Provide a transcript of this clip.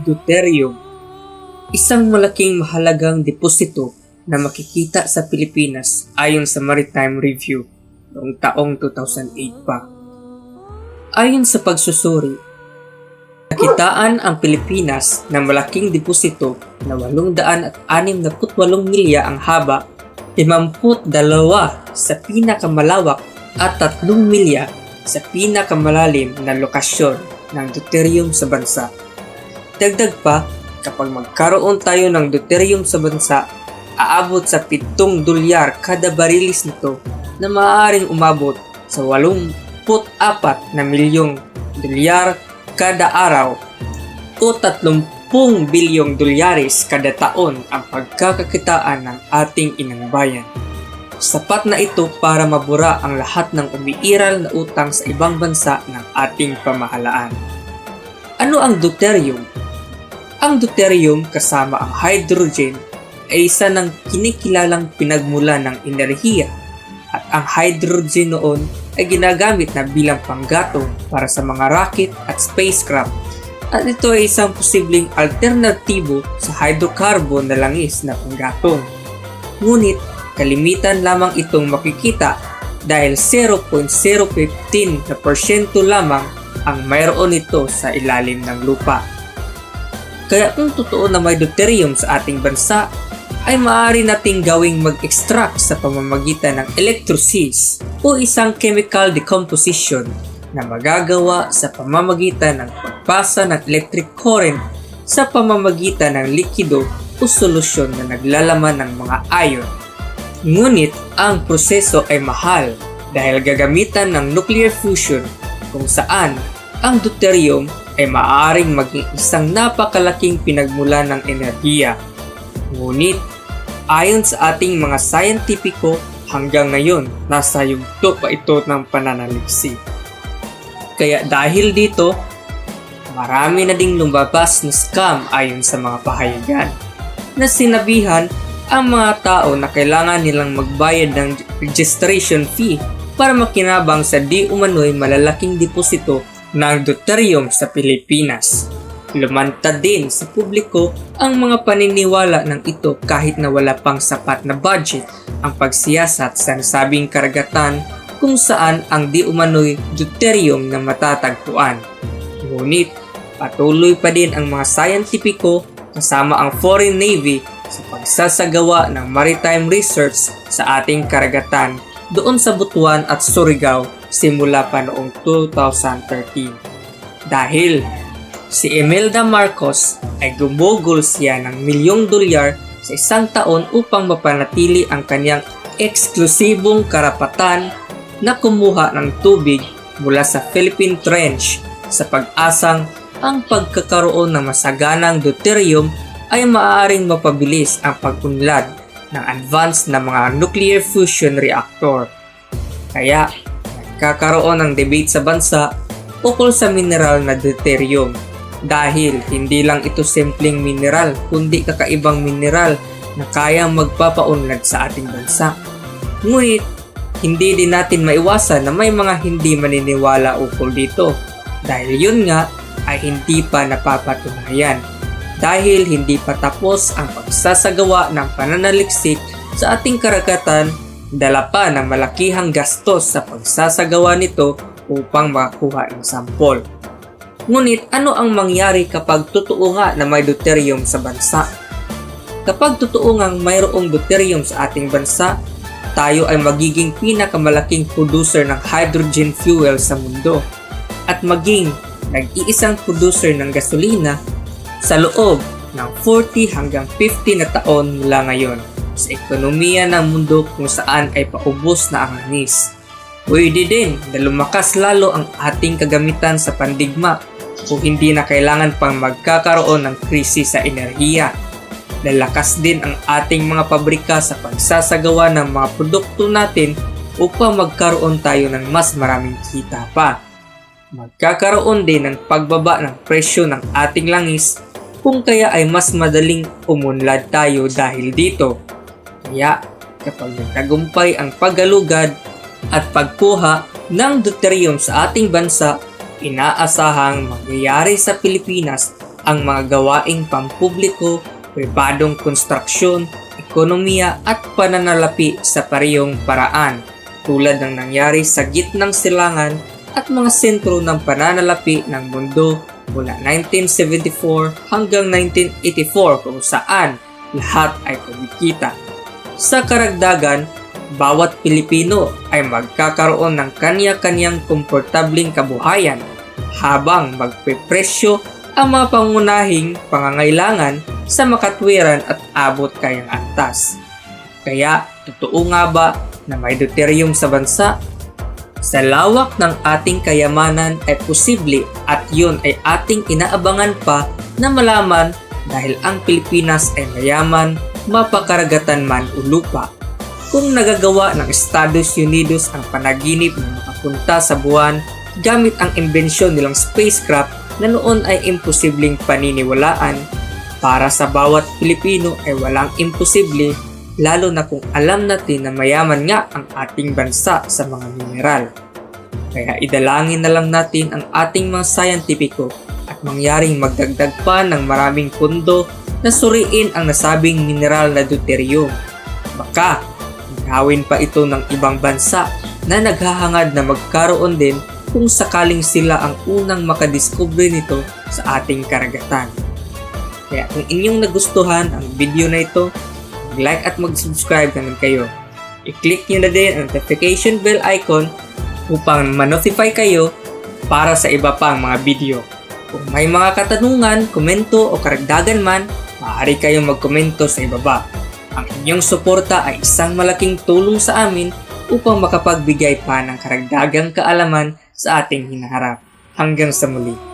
Deuterium. Isang malaking mahalagang deposito na makikita sa Pilipinas ayon sa Maritime Review noong taong 2008 pa. Ayon sa pagsusuri, nakitaan ang Pilipinas na malaking deposito na 868 milya ang haba, 52 sa pinakamalawak at 3 milya sa pinakamalalim na lokasyon ng deuterium sa bansa. Dagdag pa, kapag magkaroon tayo ng deuterium sa bansa, aabot sa 7 dolyar kada barilis nito na maaaring umabot sa 84 na milyong dolyar kada araw o 30 bilyong dolyares kada taon ang pagkakakitaan ng ating inang bayan. Sapat na ito para mabura ang lahat ng umiiral na utang sa ibang bansa ng ating pamahalaan. Ano ang deuterium? Ang deuterium kasama ang hydrogen ay isa ng kinikilalang pinagmula ng enerhiya at ang hydrogen noon ay ginagamit na bilang panggatong para sa mga rocket at spacecraft at ito ay isang posibleng alternatibo sa hydrocarbon na langis na panggatong. Ngunit kalimitan lamang itong makikita dahil 0.015 na porsyento lamang ang mayroon nito sa ilalim ng lupa. Kaya kung totoo na may deuterium sa ating bansa, ay maaari nating gawing mag-extract sa pamamagitan ng electrolysis o isang chemical decomposition na magagawa sa pamamagitan ng pagpasa ng electric current sa pamamagitan ng likido o solusyon na naglalaman ng mga ion. Ngunit ang proseso ay mahal dahil gagamitan ng nuclear fusion kung saan ang deuterium ay maaaring maging isang napakalaking pinagmula ng enerhiya. Ngunit ayon sa ating mga sayantipiko hanggang ngayon nasa yugto pa ito ng pananaliksik. Kaya dahil dito, marami na ding lumabas na scam ayon sa mga pahayagan na sinabihan ang mga tao na kailangan nilang magbayad ng registration fee para makinabang sa di umano'y malalaking deposito ng deuterium sa Pilipinas. Lumantad din sa publiko ang mga paniniwala ng ito kahit na wala pang sapat na budget ang pagsiyasat sa nasabing karagatan kung saan ang di umano'y deuterium na matatagpuan. Ngunit patuloy pa din ang mga sayantipiko kasama ang Foreign Navy sa pagsasagawa ng maritime research sa ating karagatan doon sa Butuan at Surigao simula pa noong 2013. Dahil si Imelda Marcos ay gumugol siya ng milyong dolyar sa isang taon upang mapanatili ang kanyang eksklusibong karapatan na kumuha ng tubig mula sa Philippine Trench sa pag-asang ang pagkakaroon ng masaganang deuterium ay maaaring mapabilis ang pag-unlad ng advanced na mga nuclear fusion reactor. Kaya, nagkakaroon ng debate sa bansa ukol sa mineral na deuterium. Dahil hindi lang ito simpleng mineral kundi kakaibang mineral na kayang magpapaunlad sa ating bansa. Ngunit, hindi din natin maiwasan na may mga hindi maniniwala ukol dito. Dahil yun nga ay hindi pa napapatunayan. Dahil hindi pa tapos ang pagsasagawa ng pananaliksik sa ating karagatan dala pa ng malakihang gastos sa pagsasagawa nito upang makakuha ng sampol. Ngunit ano ang mangyari kapag totoo nga na may deuterium sa bansa? Kapag totoo ngang mayroong deuterium sa ating bansa, tayo ay magiging pinakamalaking producer ng hydrogen fuel sa mundo at maging nag-iisang producer ng gasolina sa loob ng 40 hanggang 50 na taon mula ngayon sa ekonomiya ng mundo kung saan ay paubos na ang anis. Pwede din na lumakas lalo ang ating kagamitan sa pandigma kung hindi na kailangan pang magkakaroon ng krisis sa enerhiya. Lalakas din ang ating mga pabrika sa pagsasagawa ng mga produkto natin upang magkaroon tayo ng mas maraming kita pa. Magkakaroon din ng pagbaba ng presyo ng ating langis kung kaya ay mas madaling umunlad tayo dahil dito. Kaya kapag nagtagumpay ang paggalugad at pagkuha ng deuterium sa ating bansa, inaasahang mangyayari sa Pilipinas ang mga gawaing pampubliko, pribadong konstruksyon, ekonomiya at pananalapi sa parehong paraan tulad ng nangyari sa gitnang silangan at mga sentro ng pananalapi ng mundo mula 1974 hanggang 1984 kung saan lahat ay kumikita. Sa karagdagan, bawat Pilipino ay magkakaroon ng kanya-kanyang komportabling kabuhayan habang magpepresyo ang mga pangunahing pangangailangan sa makatwiran at abot kayang antas. Kaya, totoo nga ba na may deuterium sa bansa? Sa lawak ng ating kayamanan ay posible at yun ay ating inaabangan pa na malaman dahil ang Pilipinas ay mayaman, mapakaragatan man o lupa. Kung nagagawa ng Estados Unidos ang panaginip na makapunta sa buwan gamit ang imbensyon nilang spacecraft na noon ay imposibleng paniniwalaan, para sa bawat Pilipino ay walang imposible lalo na kung alam natin na mayaman nga ang ating bansa sa mga mineral. Kaya idalangin na lang natin ang ating mga sayantipiko at mangyaring magdagdag pa ng maraming pundo na suriin ang nasabing mineral na deuterium. Baka, gawin pa ito ng ibang bansa na naghahangad na magkaroon din kung sakaling sila ang unang makadiskubre nito sa ating karagatan. Kaya kung inyong nagustuhan ang video na ito, mag-like at mag-subscribe naman kayo. I-click nyo na din ang notification bell icon upang ma-notify kayo para sa iba pang mga video. Kung may mga katanungan, komento o karagdagan man, maaari kayong magkomento sa ibaba. Ang inyong suporta ay isang malaking tulong sa amin upang makapagbigay pa ng karagdagang kaalaman sa ating hinaharap. Hanggang sa muli.